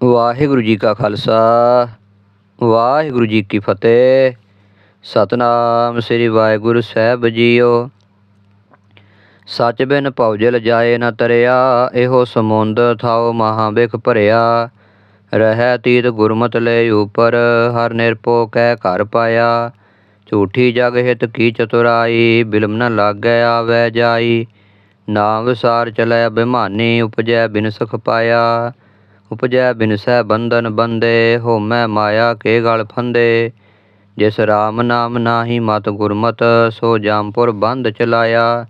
ਵਾਹਿਗੁਰੂ ਜੀ ਕਾ ਖਾਲਸਾ, ਵਾਹਿਗੁਰੂ ਜੀ ਕੀ ਫਤਿਹ। ਸਤਨਾਮ ਸ੍ਰੀ ਵਾਹਿਗੁਰੂ ਸਾਹਿਬ ਜੀਓ। ਸੱਚ ਬਿਨ ਭਉਜਲ ਜਾਏ ਨ ਤਰਿਆ, ਇਹੋ ਸਮੁੰਦ ਥਾਉ ਮਹਾ ਬਿਖ ਭਰਿਆ। ਰਹਿ ਤੀਤ ਗੁਰਮਤ ਲੈ ਉਪਰ, ਹਰ ਨਿਰਪੋ ਕਹਿ ਘਰ ਪਾਇਆ। ਝੂਠੀ ਜਗ ਹਿਤ ਕੀ ਚਤੁਰਾਈ, ਬਿਲਮ ਨ ਲਾਗੈ ਆਵੈ ਜਾਈ। ਨਾਮ ਵਿਸਾਰ ਚਲੈ ਬਿਮਾਨੀ, ਉਪਜੈ ਬਿਨ ਸੁਖ ਪਾਇਆ। ਉਪਜੈ ਬਿਨਸੈ ਬੰਧਨ ਬੰਦੇ, ਹੋਮੈ ਮਾਇਆ ਕੇ ਗਲ ਫੰਦੇ। ਜਿਸ ਰਾਮ ਨਾਮ ਨਾਹੀ ਮਤ ਗੁਰਮਤ, ਸੋ ਜਾਮਪੁਰ ਬੰਧ ਚਲਾਇਆ।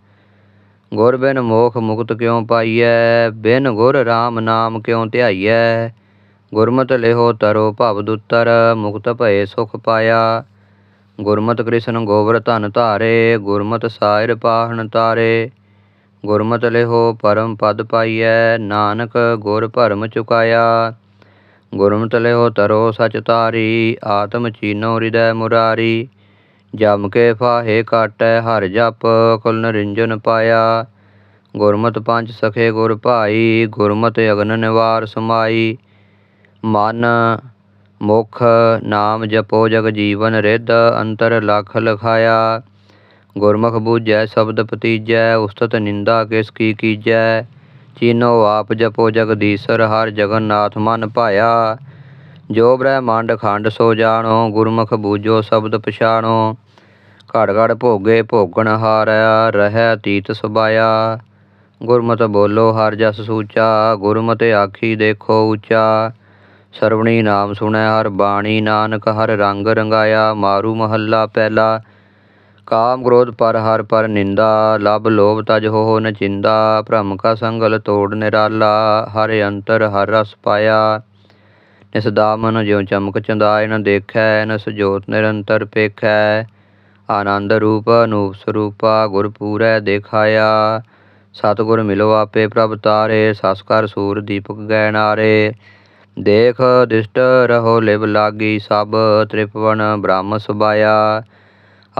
ਗੁਰ ਬਿਨ ਮੋਖ ਮੁਕਤ ਕਿਉ ਪਾਈਐ? ਬਿਨ ਗੁਰ ਰਾਮ ਨਾਮ ਕਿਉ ਧਿਆਈਐ? ਗੁਰਮਤਿ ਲਿਹੋ ਤਰੋ ਭਵ ਦੁਤਰ, ਮੁਕਤ ਭਏ ਸੁਖ ਪਾਇਆ। ਗੁਰਮਤਿ ਕ੍ਰਿਸ਼ਨ ਗੋਬਰ ਧਨ ਧਾਰੇ, ਗੁਰਮਤਿ ਸਾਇਰ ਪਾਹਣ ਤਾਰੇ। ਗੁਰਮਤਿ ਲਿਹੋ ਪਰਮ ਪਦ ਪਾਈਐ, ਨਾਨਕ ਗੁਰ ਭਰਮ ਚੁਕਾਇਆ। ਗੁਰਮਤਿ ਲਿਹੋ ਤਰੋ ਸਚ ਤਾਰੀ ਆਤਮ ਚੀਨੋ ਹਿਰਦੈ ਮੁਰਾਰੀ। ਜਮ ਕੇ ਫਾਹੇ ਕਾਟੈ, ਹਰ ਜਪ ਕੁਲ ਨਰਿੰਜਨ ਪਾਇਆ। ਗੁਰਮਤਿ ਪੰਜ ਸਖੇ ਗੁਰ ਭਾਈ, ਗੁਰਮਤਿ ਅਗਨ ਨਿਵਾਰ ਸਮਾਈ। ਮਨ ਮੁਖ ਨਾਮ ਜਪੋ, ਜਗ ਜੀਵਨ ਰਿੱਧ ਅੰਤਰ ਲਖ ਲਖਾਇਆ। ਗੁਰਮੁਖ ਬੂਝੈ, ਸ਼ਬਦ ਪਤੀਜੈ ਉਸਤਤ ਨਿੰਦਾ ਕਿਸ ਕੀ ਕੀਜੈ? ਚੀਨੋ ਆਪ ਜਪੋ ਜਗਦੀਸ਼ਰ ਹਰ ਜਗਨਨਾਥ ਮਨ ਭਾਇਆ। ਜੋ ਬ੍ਰਹਿਮੰਡ ਖੰਡ ਸੋ ਜਾਣੋ, ਗੁਰਮੁਖ ਬੂਝੋ ਸ਼ਬਦ ਪਛਾਣੋ। ਘੜ ਘੜ ਭੋਗੇ ਭੋਗਣ ਹਾਰਿਆ ਰਹਿ ਤੀਤ ਸੁਬਾਇਆ। ਗੁਰਮਤਿ ਬੋਲੋ ਹਰ ਜਸ ਸੂਚਾ, ਗੁਰਮਤਿ ਆਖੀ ਦੇਖੋ ਉੱਚਾ। ਸਰਵਣੀ ਨਾਮ ਸੁਣੈ ਹਰ ਬਾਣੀ, ਨਾਨਕ ਹਰ ਰੰਗ ਰੰਗਾਇਆ, ਮਾਰੂ ਮਹੱਲਾ ਪਹਿਲਾ। ਕਾਮ ਕ੍ਰੋਧ ਪਰ ਹਰ ਪਰ ਨਿੰਦਾ, ਲਬ ਲੋਭ ਤਜ ਹੋ ਨ ਚਿੰਦਾ, ਭ੍ਰਮ ਕਾ ਸੰਗਲ ਤੋੜ ਨਿਰਾਲਾ, ਹਰ ਅੰਤਰ ਹਰ ਰਸ ਪਾਇਆ। ਨਿਸ ਦਾਮਨ ਜਿਉ ਚਮਕ ਚੰਦਾਇ ਨ ਦੇਖੈ, ਨਸ ਜੋਤ ਨਿਰੰਤਰ ਪੇਖੈ। ਆਨੰਦ ਰੂਪ ਅਨੂਪ ਸਰੂਪਾ, ਗੁਰ ਪੂਰੈ ਦੇਖਾਇਆ। ਸਤਿਗੁਰ ਮਿਲੋ ਆਪੇ ਪ੍ਰਭ ਤਾਰੇ, ਸਸਕਰ ਸੂਰ ਦੀਪਕ ਗੈ ਨਾਰੇ ਦੇਖ, ਦਿਸ਼ਟ ਰਹੋ ਲਿਵ ਲਾਗੀ ਸਭ, ਤ੍ਰਿਪਵਨ ਬ੍ਰਹਮ ਸੁਬਾਇਆ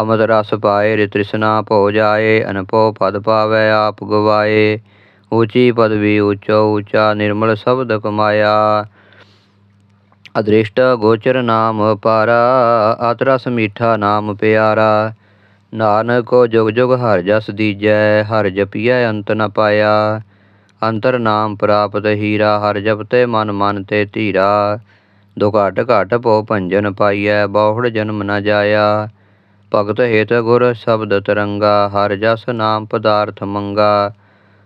ਅਮਤ ਰਸ ਪਾਏ ਰਿ ਤ੍ਰਿਸ਼ਨਾ ਭੋ ਜਾਏ ਅਨਪੋ ਪਦ ਪਾਵੈ ਆਪ ਗਵਾਏ। ਉੱਚੀ ਪਦਵੀ ਉੱਚੋ ਉੱਚਾ ਨਿਰਮਲ ਸ਼ਬਦ ਕਮਾਇਆ। ਅਦ੍ਰਿਸ਼ਟ ਗੋਚਰ ਨਾਮ ਪਾਰਾ ਆਤਰਸ ਮੀਠਾ ਨਾਮ ਪਿਆਰਾ। ਨਾਨਕੋ ਜੁਗ ਜੁਗ ਹਰ ਜਸ ਦੀਜੈ, ਹਰ ਜਪੀਐ ਅੰਤ ਨ ਪਾਇਆ। ਅੰਤਰ ਨਾਮ ਪ੍ਰਾਪਤ ਹੀਰਾ, ਹਰ ਜਪਤੇ ਮਨ ਮਨ ਤੇ ਧੀਰਾ। ਦੁ ਘਟ ਘਟ ਭੋ ਭੰਜਨ ਪਾਈਐ, ਬਹੁੜ ਜਨਮ ਨ ਜਾਇਆ। ਭਗਤ ਹਿਤ ਗੁਰ ਸ਼ਬਦ ਤਰੰਗਾ, ਹਰ ਜਸ ਨਾਮ ਪਦਾਰਥ ਮੰਗਾ।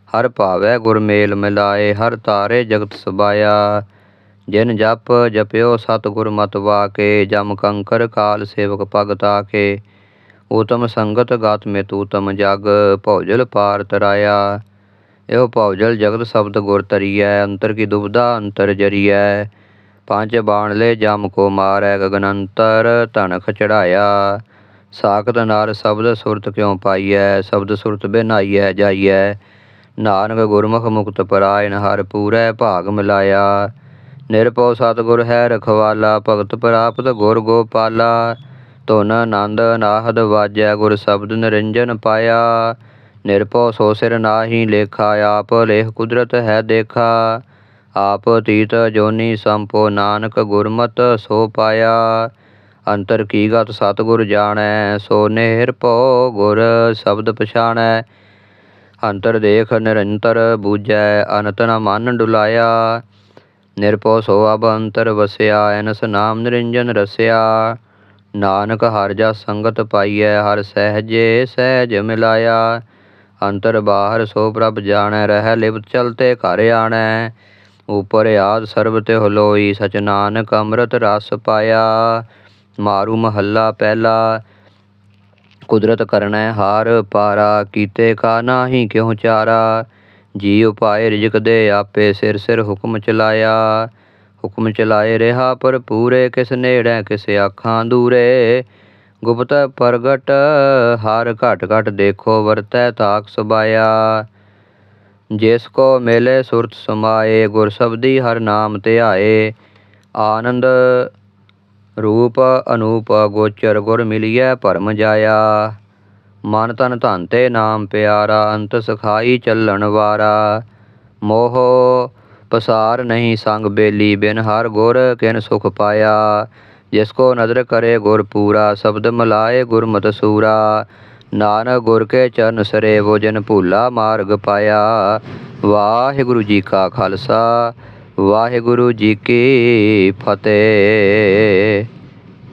ਹਰ ਭਾਵੈ ਗੁਰ ਮੇਲ ਮਿਲਾਏ, ਹਰ ਤਾਰੇ ਜਗਤ ਸਬਾਇਆ। ਜਿਨ ਜਪ ਜਪਿਓ ਸਤ ਗੁਰ ਮਤ ਵਾਕੇ, ਜਮ ਕੰਕਰ ਕਾਲ ਸੇਵਕ ਭਗਤਾ ਕੇ ਊਤਮ ਸੰਗਤ ਗਾਤ ਮੇ ਤੂਤਮ ਜਗ, ਭੌਜਲ ਪਾਰ ਤਰਾਇਆ। ਇਹੋ ਭੌਜਲ ਜਗਤ ਸ਼ਬਦ ਗੁਰ ਤਰੀਐ ਅੰਤਰ ਕੀ ਦੁਬਦਾ ਅੰਤਰ ਜਰੀਐ। ਪੰਜ ਬਾਣ ਲੈ ਜਮ ਕੋ ਮਾਰੈ ਗਗਨ ਅੰਤਰ ਧਨਖ ਚੜਾਇਆ। ਸਾਖਤ ਨਾਰ ਸ਼ਬਦ ਸੁਰਤ ਕਿਉ ਪਾਈਐ? ਸ਼ਬਦ ਸੁਰਤ ਬਿਨਾਈਐ ਜਾਈਐ। ਨਾਨਕ ਗੁਰਮੁਖ ਮੁਕਤ ਪਰਾਇਣ ਹਰ ਪੂਰੈ ਭਾਗ ਮਿਲਾਇਆ। ਨਿਰਭਉ ਸਤਿਗੁਰ ਹੈ ਰਖਵਾਲਾ, ਭਗਤ ਪ੍ਰਾਪਤ ਗੁਰ ਗੋਪਾਲਾ। ਧੁਨ ਆਨੰਦ ਨਾਹਦ ਵਾਜੈ, ਗੁਰ ਸ਼ਬਦ ਨਿਰੰਜਨ ਪਾਇਆ। ਨਿਰਭਉ ਸੋ ਸਿਰ ਨਾਹੀ ਲੇਖਾ, ਆਪ ਲੇਖ ਕੁਦਰਤ ਹੈ ਦੇਖਾ। ਆਪ ਤੀਤ ਜੋਨੀ ਸੰਪੋ, ਨਾਨਕ ਗੁਰਮਤ ਸੋ ਪਾਇਆ। ਅੰਤਰ ਕੀ ਗਤ ਸਤਿਗੁਰ ਜਾਣੈ, ਸੋ ਨਿਰਭਉ ਗੁਰ ਸ਼ਬਦ ਪਛਾਣੈ। ਅੰਤਰ ਦੇਖ ਨਿਰੰਤਰ ਬੂਝੈ, ਅਨਤ ਨ ਮਨ ਡੁਲਾਇਆ। ਨਿਰਭਉ ਸੋ ਅਬ ਅੰਤਰ ਵਸਿਆ, ਐਨਸ ਨਾਮ ਨਿਰੰਜਨ ਰਸਿਆ। ਨਾਨਕ ਹਰ ਜਾ ਸੰਗਤ ਪਾਈਐ, ਹਰ ਸਹਿਜੇ ਸਹਿਜ ਮਿਲਾਇਆ। ਅੰਤਰ ਬਾਹਰ ਸੋ ਪ੍ਰਭ ਜਾਣੈ, ਰਹਿ ਲਿਵ ਚਲਤੇ ਘਰ ਆਣੈ। ਉਪਰ ਆਦ ਸਰਬ ਤੇ ਹਲੋਈ ਸਚ ਨਾਨਕ ਅੰਮ੍ਰਿਤ ਰਸ ਪਾਇਆ। ਮਾਰੂ ਮਹੱਲਾ ਪਹਿਲਾ। ਕੁਦਰਤ ਕਰਨੈ ਹਾਰ ਪਾਰਾ, ਕੀਤੇ ਕਾ ਨਾਹੀ ਕਿਉ ਚਾਰਾ? ਜੀ ਉਪਾਏ ਰਿਜਕ ਦੇ ਆਪੇ ਸਿਰ ਸਿਰ ਹੁਕਮ ਚਲਾਇਆ। ਹੁਕਮ ਚਲਾਏ ਰਿਹਾ ਪਰ ਪੂਰੇ ਕਿਸ ਨੇੜੈ ਕਿਸ ਆਖਾਂ ਦੂਰੇ? ਗੁਪਤ ਪ੍ਰਗਟ, ਹਰ ਘਟ ਘਟ ਦੇਖੋ, ਵਰਤੈ ਤਾਕ ਸੁਬਾਇਆ। ਜਿਸ ਕੋ ਮਿਲੇ ਸੁਰਤ ਸਮਾਏ, ਗੁਰ ਸਬਦੀ ਹਰ ਨਾਮ ਧਿਆਏ। ਆਨੰਦ ਰੂਪ ਅਨੂਪ ਗੋਚਰ ਗੁਰ ਮਿਲਿਐ ਭਰਮ ਜਾਇਆ। ਮਨ ਤਨ ਧਨ ਤੇ ਨਾਮ ਪਿਆਰਾ, ਅੰਤ ਸਖਾਈ ਚੱਲਣ ਵਾਰਾ। ਮੋਹ ਪਸਾਰ ਨਹੀਂ ਸੰਗ ਬੇਲੀ, ਬਿਨ ਹਰ ਗੁਰ ਕਿਨ ਸੁਖ ਪਾਇਆ। ਜਿਸ ਕੋ ਨਦਰ ਕਰੇ ਗੁਰ ਪੂਰਾ, ਸ਼ਬਦ ਮਲਾਏ ਗੁਰਮਤਿ ਸੂਰਾ। ਨਾਨਕ ਗੁਰ ਕੇ ਚਰਨ ਸਰੇ, ਵੋ ਜਨ ਭੂਲਾ ਮਾਰਗ ਪਾਇਆ। ਵਾਹਿਗੁਰੂ ਜੀ ਕਾ ਖਾਲਸਾ ਵਾਹਿਗੁਰੂ ਜੀ ਕੀ ਫਤਿਹ।